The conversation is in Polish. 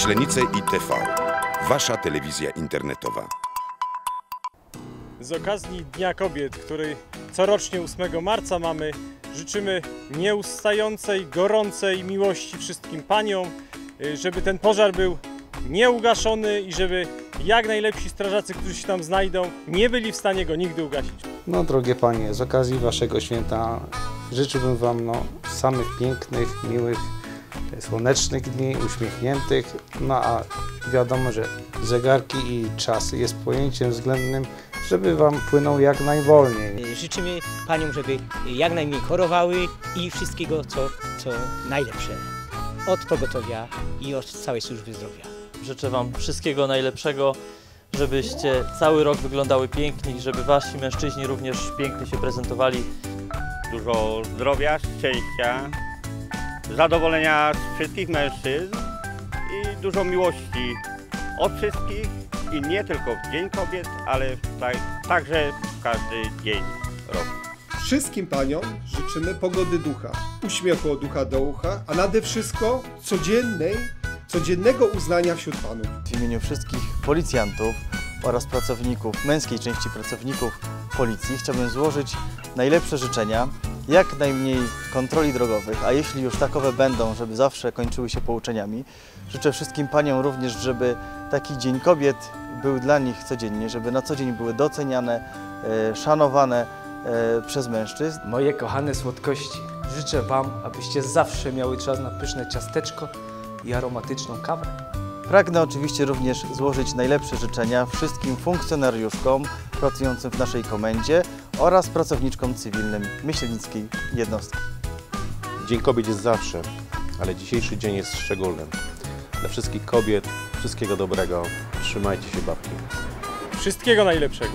Myślenice i TV. Wasza telewizja internetowa. Z okazji Dnia Kobiet, który corocznie 8 marca mamy, życzymy nieustającej, gorącej miłości wszystkim paniom, y, żeby ten pożar był nieugaszony i żeby jak najlepsi strażacy, którzy się tam znajdą, nie byli w stanie go nigdy ugasić. No drogie panie, z okazji waszego święta życzyłbym wam no, samych pięknych, miłych, słonecznych dni, uśmiechniętych. No a wiadomo, że zegarki i czas jest pojęciem względnym, żeby wam płynął jak najwolniej. Życzymy paniom, żeby jak najmniej chorowały i wszystkiego, co, co najlepsze. Od pogotowia i od całej służby zdrowia. Życzę Wam wszystkiego najlepszego, żebyście cały rok wyglądały pięknie i żeby Wasi mężczyźni również pięknie się prezentowali. dużo zdrowia, szczęścia, zadowolenia z wszystkich mężczyzn i dużo miłości od wszystkich i nie tylko w Dzień Kobiet, ale tak, także w każdy dzień roku. Wszystkim paniom życzymy pogody ducha, uśmiechu od ucha do ucha, a nade wszystko codziennej, codziennego uznania wśród panów. W imieniu wszystkich policjantów oraz pracowników, męskiej części pracowników policji chciałbym złożyć najlepsze życzenia, jak najmniej kontroli drogowych, a jeśli już takowe będą, żeby zawsze kończyły się pouczeniami. Życzę wszystkim paniom również, żeby taki Dzień Kobiet był dla nich codziennie, żeby na co dzień były doceniane, e, szanowane e, przez mężczyzn. Moje kochane słodkości, życzę Wam, abyście zawsze miały czas na pyszne ciasteczko i aromatyczną kawę. Pragnę oczywiście również złożyć najlepsze życzenia wszystkim funkcjonariuszkom pracującym w naszej komendzie oraz pracowniczkom cywilnym Myślenickiej jednostki. Dzień Kobiet jest zawsze, ale dzisiejszy dzień jest szczególny. Dla wszystkich kobiet wszystkiego dobrego. Trzymajcie się babki. Wszystkiego najlepszego.